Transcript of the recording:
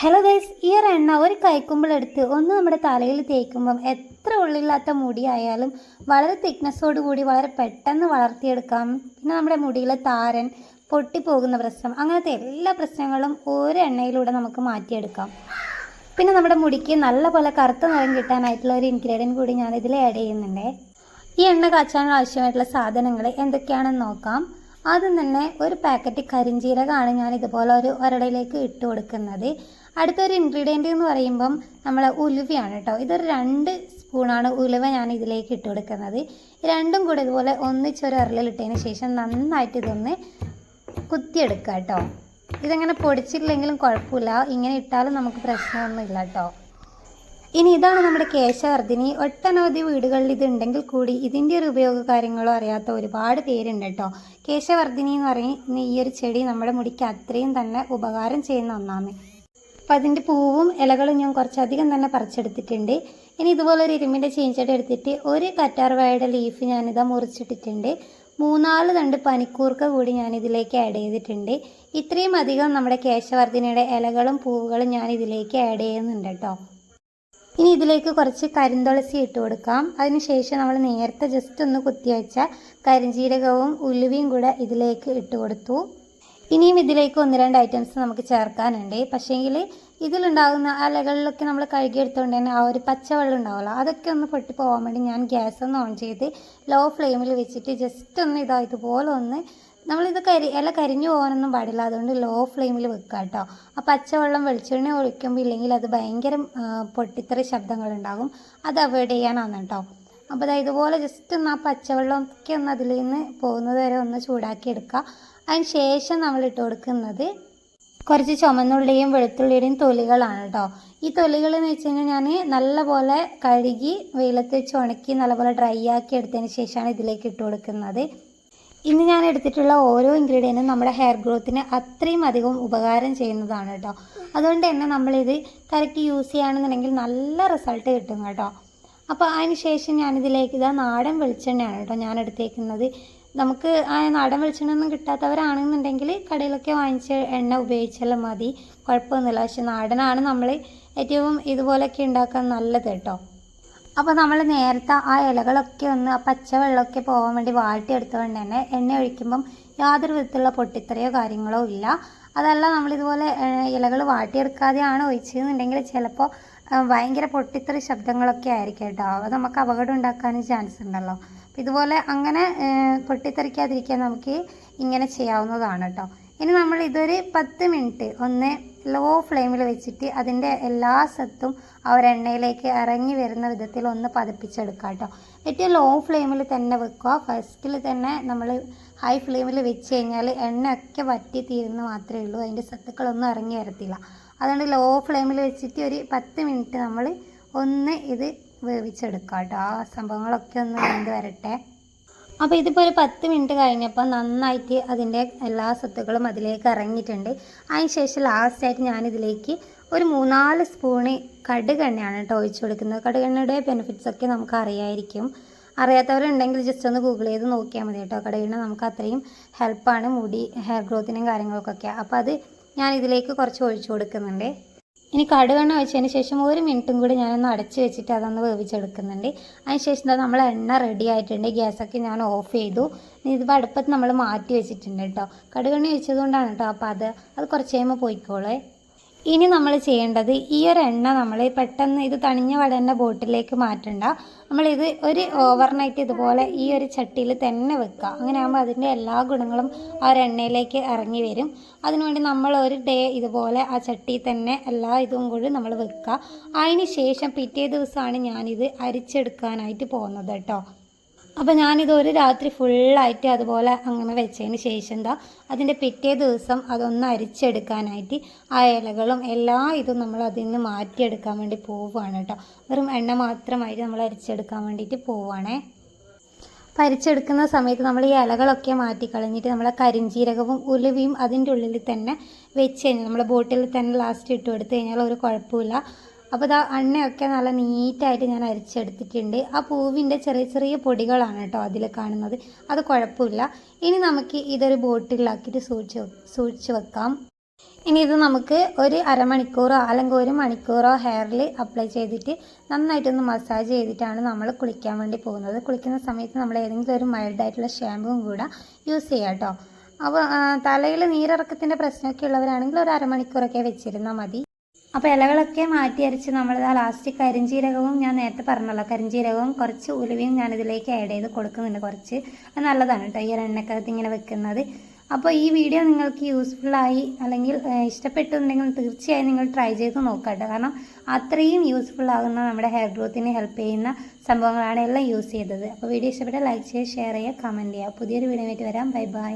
Hello guys ഈ ഒരു എണ്ണ ഒരു കൈക്കുമ്പിളെടുത്ത് ഒന്ന് നമ്മുടെ തലയിൽ തേക്കുമ്പം എത്ര ഉള്ളില്ലാത്ത മുടിയായാലും വളരെ തിക്നെസ്സോട് കൂടി വളരെ പെട്ടെന്ന് വളർത്തിയെടുക്കാം. പിന്നെ നമ്മുടെ മുടിയിലെ താരൻ പൊട്ടിപ്പോകുന്ന പ്രശ്നം അങ്ങനത്തെ എല്ലാ പ്രശ്നങ്ങളും ഒരു എണ്ണയിലൂടെ നമുക്ക് മാറ്റിയെടുക്കാം. പിന്നെ നമ്മുടെ മുടിക്ക് നല്ല പോലെ കറുത്ത നിറം കിട്ടാനായിട്ടുള്ള ഒരു ഇൻഗ്രീഡിയന്റ് കൂടി ഞാൻ ഇതിൽ ആഡ് ചെയ്യുന്നുണ്ട്. ഈ എണ്ണ കാച്ചാൻ ആവശ്യമായിട്ടുള്ള സാധനങ്ങൾ എന്തൊക്കെയാണെന്ന് നോക്കാം. ആദ്യം തന്നെ ഒരു പാക്കറ്റ് കരിഞ്ചീരകമാണ് ഞാൻ ഇതുപോലെ ഒരു ഒരടയിലേക്ക് ഇട്ട് കൊടുക്കുന്നത്. അടുത്തൊരു ഇൻഗ്രീഡിയന്റ് എന്ന് പറയുമ്പം നമ്മൾ ഉലുവയാണ് കേട്ടോ. ഇതൊരു രണ്ട് സ്പൂണാണ് ഉലുവ ഞാൻ ഇതിലേക്ക് ഇട്ട് കൊടുക്കുന്നത്. രണ്ടും കൂടി ഇതുപോലെ ഒന്നിച്ചൊരു ഇട്ടതിന് ശേഷം നന്നായിട്ട് ഇതൊന്ന് കുത്തിയെടുക്കുക കേട്ടോ. ഇതങ്ങനെ പൊടിച്ചില്ലെങ്കിലും കുഴപ്പമില്ല. ഇങ്ങനെ ഇട്ടാലും നമുക്ക് പ്രശ്നമൊന്നുമില്ല കേട്ടോ. ഇനി ഇതാണ് നമ്മുടെ കേശവർദ്ധിനി. ഒട്ടനവധി വീടുകളിൽ ഇത് ഉണ്ടെങ്കിൽ കൂടി ഇതിന്റെ ഒരു ഉപയോഗ കാര്യങ്ങളോ അറിയാത്ത ഒരുപാട് പേരുണ്ട് കേട്ടോ. കേശവർദ്ധിനി എന്ന് പറയുന്ന ഈ ഒരു ചെടി നമ്മുടെ മുടിക്ക് അത്രയും തന്നെ ഉപകാരം ചെയ്യുന്ന ഒന്നാണ്. അപ്പം അതിന്റെ പൂവും ഇലകളും ഞാൻ കുറച്ചധികം തന്നെ പറിച്ചെടുത്തിട്ടുണ്ട്. ഇനി ഇതുപോലെ ഒരു ഇരുമ്പിന്റെ ചീഞ്ചട്ടി എടുത്തിട്ട് ഒരു കറ്റാർവാഴയുടെ ലീഫ് ഞാനിതാ മുറിച്ചിട്ടിട്ടുണ്ട്. മൂന്നാൽ തണ്ട് പനിക്കൂർക്ക കൂടി ഞാൻ ഇതിലേക്ക് ആഡ് ചെയ്തിട്ടുണ്ട്. ഇത്രയും അധികം നമ്മുടെ കേശവർദ്ധിനിയുടെ ഇലകളും പൂവുകളും ഞാൻ ഇതിലേക്ക് ആഡ് ചെയ്യുന്നുണ്ട് കേട്ടോ. ഇനി ഇതിലേക്ക് കുറച്ച് കരിന്തുളസി ഇട്ട് കൊടുക്കാം. അതിനുശേഷം നമ്മൾ നേരത്തെ ജസ്റ്റ് ഒന്ന് കുത്തിവെച്ച കരിഞ്ചീരകവും ഉലുവയും കൂടെ ഇതിലേക്ക് ഇട്ട് കൊടുത്തു. ഇനിയും ഇതിലേക്ക് ഒന്ന് രണ്ട് ഐറ്റംസ് നമുക്ക് ചേർക്കാനുണ്ട്. പക്ഷേങ്കിൽ ഇതിലുണ്ടാകുന്ന അലകളിലൊക്കെ നമ്മൾ കഴുകിയെടുത്തുകൊണ്ട് തന്നെ ആ ഒരു പച്ചവെള്ളം ഉണ്ടാവുമല്ലോ അതൊക്കെ ഒന്ന് പൊട്ടി പോകാൻ വേണ്ടി ഞാൻ ഗ്യാസ് ഒന്ന് ഓൺ ചെയ്ത് ലോ ഫ്ലെയിമിൽ വെച്ചിട്ട് ജസ്റ്റ് ഒന്ന് ഇതാ ഇതുപോലെ ഒന്ന് നമ്മളിത് കരി ഇല കരിഞ്ഞു പോകാനൊന്നും പാടില്ല. അതുകൊണ്ട് ലോ ഫ്ലെയിമിൽ വെക്കുക കേട്ടോ ആ പച്ചവെള്ളം വെളിച്ചെണ്ണ ഒഴിക്കുമ്പോൾ ഇല്ലെങ്കിൽ അത് ഭയങ്കര പൊട്ടിത്തെറി ശബ്ദങ്ങളുണ്ടാകും. അത് അവോയ്ഡ് ചെയ്യാനാണ് കേട്ടോ അപ്പോൾ അതായത് ഇതുപോലെ ജസ്റ്റ് ഒന്ന് ആ പച്ചവെള്ളമൊക്കെ ഒന്ന് അതിൽ നിന്ന് പോകുന്നത് വരെ ഒന്ന് ചൂടാക്കി എടുക്കുക അതിന് ശേഷം നമ്മൾ ഇട്ട് കൊടുക്കുന്നത് കുറച്ച് ചുമന്നുള്ളിയും വെളുത്തുള്ളിയുടെയും തൊലികളാണ് കേട്ടോ ഈ തൊലികൾ എന്ന് വെച്ച് കഴിഞ്ഞാൽ ഞാൻ നല്ലപോലെ കഴുകി വെയിലത്ത് വെച്ച് ഉണക്കി നല്ലപോലെ ഡ്രൈ ആക്കി എടുത്തതിന് ശേഷമാണ് ഇതിലേക്ക് ഇട്ട് കൊടുക്കുന്നത്. ഇന്ന് ഞാൻ എടുത്തിട്ടുള്ള ഓരോ ഇൻഗ്രീഡിയന്റും നമ്മുടെ ഹെയർ ഗ്രോത്തിന് അത്രയും അധികം ഉപകാരം ചെയ്യുന്നതാണ് കേട്ടോ. അതുകൊണ്ട് തന്നെ നമ്മളിത് കറക്റ്റ് യൂസ് ചെയ്യുകയാണെന്നുണ്ടെങ്കിൽ നല്ല റിസൾട്ട് കിട്ടും കേട്ടോ. അപ്പോൾ അതിന് ശേഷം ഞാനിതിലേക്ക് ഇതാ നാടൻ വെളിച്ചെണ്ണയാണ് കേട്ടോ ഞാൻ എടുത്തേക്കുന്നത്. നമുക്ക് ആ നാടൻ വെളിച്ചെണ്ണ ഒന്നും കിട്ടാത്തവരാണെന്നുണ്ടെങ്കിൽ കടയിലൊക്കെ വാങ്ങിച്ച എണ്ണ ഉപയോഗിച്ചാലും മതി. കുഴപ്പമൊന്നുമില്ല. പക്ഷെ നാടനാണ് നമ്മൾ ഏറ്റവും ഇതുപോലെയൊക്കെ ഉണ്ടാക്കാൻ നല്ലത് കേട്ടോ. അപ്പോൾ നമ്മൾ നേരത്തെ ആ ഇലകളൊക്കെ ഒന്ന് ആ പച്ചവെള്ളമൊക്കെ പോകാൻ വേണ്ടി വാട്ടിയെടുത്തുകൊണ്ട് തന്നെ എണ്ണ ഒഴിക്കുമ്പം യാതൊരു വിധത്തിലുള്ള പൊട്ടിത്തെറിയോ കാര്യങ്ങളോ ഇല്ല. അതല്ല നമ്മളിതുപോലെ ഇലകൾ വാട്ടിയെടുക്കാതെയാണ് ഒഴിച്ചതെന്നുണ്ടെങ്കിൽ ചിലപ്പോൾ ഭയങ്കര പൊട്ടിത്തെറി ശബ്ദങ്ങളൊക്കെ ആയിരിക്കും കേട്ടോ. അത് നമുക്ക് അപകടം ഉണ്ടാക്കാനും ചാൻസ് ഉണ്ടല്ലോ. അപ്പം ഇതുപോലെ അങ്ങനെ പൊട്ടിത്തെറിക്കാതിരിക്കാൻ നമുക്ക് ഇങ്ങനെ ചെയ്യാവുന്നതാണ് കേട്ടോ. ഇനി നമ്മൾ ഇതൊരു പത്ത് മിനിറ്റ് ഒന്ന് ലോ ഫ്ലെയിമിൽ വെച്ചിട്ട് അതിന്റെ എല്ലാ സത്തും ആ ഒരു എണ്ണയിലേക്ക് ഇറങ്ങി വരുന്ന വിധത്തിൽ ഒന്ന് പതിപ്പിച്ചെടുക്കുക കേട്ടോ. ഏറ്റവും ലോ ഫ്ലെയിമിൽ തന്നെ വെക്കുക. ഫസ്റ്റിൽ തന്നെ നമ്മൾ ഹൈ ഫ്ലെയിമിൽ വെച്ച് കഴിഞ്ഞാൽ എണ്ണയൊക്കെ വറ്റി തീരുന്ന മാത്രമേ ഉള്ളൂ. അതിന്റെ സത്തുക്കളൊന്നും ഇറങ്ങി വരത്തില്ല. അതുകൊണ്ട് ലോ ഫ്ലെയിമിൽ വെച്ചിട്ട് ഒരു പത്ത് മിനിറ്റ് നമ്മൾ ഒന്ന് ഇത് വേവിച്ചെടുക്കുക കേട്ടോ. ആ സംഭവങ്ങളൊക്കെ ഒന്ന് വെന്ത് വരട്ടെ. അപ്പോൾ ഇതിപ്പോൾ ഒരു പത്ത് മിനിറ്റ് കഴിഞ്ഞപ്പോൾ നന്നായിട്ട് അതിന്റെ എല്ലാ സത്തുക്കളും അതിലേക്ക് ഇറങ്ങിയിട്ടുണ്ട്. അതിന് ശേഷം ലാസ്റ്റായിട്ട് ഞാനിതിലേക്ക് ഒരു മൂന്നാൽ സ്പൂണ് കടുകെണ്ണയാണ് കേട്ടോ ഒഴിച്ചു കൊടുക്കുന്നത്. കടുകെണ്ണയുടെ ബെനിഫിറ്റ്സ് ഒക്കെ നമുക്ക് അറിയായിരിക്കും. അറിയാത്തവരുണ്ടെങ്കിൽ ജസ്റ്റ് ഒന്ന് ഗൂഗിൾ ചെയ്ത് നോക്കിയാൽ മതി കേട്ടോ കടുകെണ്ണ നമുക്ക് അത്രയും ഹെൽപ്പാണ് മുടി ഹെയർ ഗ്രോത്തിനും കാര്യങ്ങൾക്കൊക്കെ. അപ്പോൾ അത് ഞാൻ ഇതിലേക്ക് കുറച്ച് ഒഴിച്ചു കൊടുക്കുന്നുണ്ട്. ഇനി കടുകെണ്ണ വെച്ചതിന് ശേഷം ഒരു മിനിറ്റും കൂടി ഞാനൊന്ന് അടച്ച് വെച്ചിട്ട് അതൊന്ന് വേവിച്ചെടുക്കുന്നുണ്ട്. അതിനുശേഷം നമ്മൾ എണ്ണ റെഡി ആയിട്ടുണ്ട്. ഗ്യാസൊക്കെ ഞാൻ ഓഫ് ചെയ്തു. ഇതിപ്പോൾ അടുപ്പത്ത് നമ്മൾ മാറ്റി വെച്ചിട്ടുണ്ട് കേട്ടോ. കടുകെണ്ണ വെച്ചതുകൊണ്ടാണ് കേട്ടോ. അപ്പോൾ അത് അത് കുറച്ച് കഴിയുമ്പോൾ പോയിക്കോളേ. ഇനി നമ്മൾ ചെയ്യേണ്ടത് ഈ ഒരു എണ്ണ നമ്മൾ പെട്ടെന്ന് ഇത് തണിഞ്ഞ വടേന്റെ ബോട്ടിലേക്ക് മാറ്റണ്ട. നമ്മളിത് ഒരു ഓവർനൈറ്റ് ഇതുപോലെ ഈ ഒരു ചട്ടിയിൽ തന്നെ വെക്കുക. അങ്ങനെ ആകുമ്പോൾ അതിന്റെ എല്ലാ ഗുണങ്ങളും ആ ഒരു എണ്ണയിലേക്ക് ഇറങ്ങി വരും. അതിനുവേണ്ടി നമ്മൾ ഒരു ഡേ ഇതുപോലെ ആ ചട്ടിയിൽ തന്നെ എല്ലാ ഇതും കൂടി നമ്മൾ വെക്കുക. അതിന് ശേഷം പിറ്റേ ദിവസമാണ് ഞാനിത് അരിച്ചെടുക്കാനായിട്ട് പോകുന്നത് കേട്ടോ. അപ്പോൾ ഞാനിത് ഒരു രാത്രി ഫുള്ളായിട്ട് അതുപോലെ അങ്ങനെ വെച്ചതിന് ശേഷം എന്താ അതിന്റെ പിറ്റേ ദിവസം അതൊന്ന് അരിച്ചെടുക്കാനായിട്ട് ആ ഇലകളും എല്ലാ ഇതും നമ്മൾ അതിൽ നിന്ന് മാറ്റിയെടുക്കാൻ വേണ്ടി പോവുകയാണ് കേട്ടോ. വെറും എണ്ണ മാത്രമായിട്ട് നമ്മൾ അരിച്ചെടുക്കാൻ വേണ്ടിയിട്ട് പോവുകയാണേ. പരിച്ചെടുക്കുന്ന സമയത്ത് നമ്മൾ ഈ ഇലകളൊക്കെ മാറ്റി കളഞ്ഞിട്ട് നമ്മളെ കരിഞ്ചീരകവും ഉലുവയും അതിന്റെ ഉള്ളിൽ തന്നെ വെച്ച് കഴിഞ്ഞാൽ നമ്മൾ ബോട്ടിൽ തന്നെ ലാസ്റ്റ് ഇട്ട് കൊടുത്തു കഴിഞ്ഞാൽ ഒരു കുഴപ്പമില്ല. അപ്പോൾ ഇതാ അണ്ണയൊക്കെ നല്ല നീറ്റായിട്ട് ഞാൻ അരിച്ചെടുത്തിട്ടുണ്ട്. ആ പൂവിന്റെ ചെറിയ ചെറിയ പൊടികളാണ് കേട്ടോ അതിൽ കാണുന്നത്. അത് കുഴപ്പമില്ല. ഇനി നമുക്ക് ഇതൊരു ബോട്ടിലാക്കിയിട്ട് സൂക്ഷിച്ച് സൂക്ഷിച്ച് വെക്കാം. ഇനി ഇത് നമുക്ക് ഒരു അരമണിക്കൂറോ അല്ലെങ്കിൽ ഒരു മണിക്കൂറോ ഹെയറിൽ അപ്ലൈ ചെയ്തിട്ട് നന്നായിട്ടൊന്ന് മസാജ് ചെയ്തിട്ടാണ് നമ്മൾ കുളിക്കാൻ വേണ്ടി പോകുന്നത്. കുളിക്കുന്ന സമയത്ത് നമ്മൾ ഏതെങ്കിലും ഒരു മൈൽഡായിട്ടുള്ള ഷാമ്പുവും കൂടെ യൂസ് ചെയ്യാം കേട്ടോ. അപ്പോൾ തലയിൽ നീരിറക്കത്തിന്റെ പ്രശ്നമൊക്കെ ഉള്ളവരാണെങ്കിൽ ഒരു അരമണിക്കൂറൊക്കെ വെച്ചിരുന്നാൽ മതി. അപ്പോൾ ഇലകളൊക്കെ മാറ്റി അരച്ച് നമ്മൾ ആ ലാസ്റ്റ് കരിഞ്ചീരകവും ഞാൻ നേരത്തെ പറഞ്ഞല്ലോ കരിഞ്ചീരകവും കുറച്ച് ഉലുവയും ഞാനിതിലേക്ക് ആഡ് ചെയ്ത് കൊടുക്കുന്നുണ്ട് കുറച്ച്. അത് നല്ലതാണ് കേട്ടോ ഈ എണ്ണക്കകത്ത് ഇങ്ങനെ വെക്കുന്നത്. അപ്പോൾ ഈ വീഡിയോ നിങ്ങൾക്ക് യൂസ്ഫുള്ളായി അല്ലെങ്കിൽ ഇഷ്ടപ്പെട്ടുണ്ടെങ്കിൽ തീർച്ചയായും നിങ്ങൾ ട്രൈ ചെയ്ത് നോക്കാം കാരണം അത്രയും യൂസ്ഫുൾ ആകുന്ന നമ്മുടെ ഹെയർ ഗ്രോത്തിന് ഹെൽപ്പ് ചെയ്യുന്ന സംഭവങ്ങളാണ് എല്ലാം യൂസ് ചെയ്തത്. അപ്പോൾ വീഡിയോ ഇഷ്ടപ്പെട്ടാൽ ലൈക്ക് ചെയ്യുക ഷെയർ ചെയ്യുക കമന്റ് ചെയ്യുക. പുതിയൊരു വീഡിയോ വരാം. Bye bye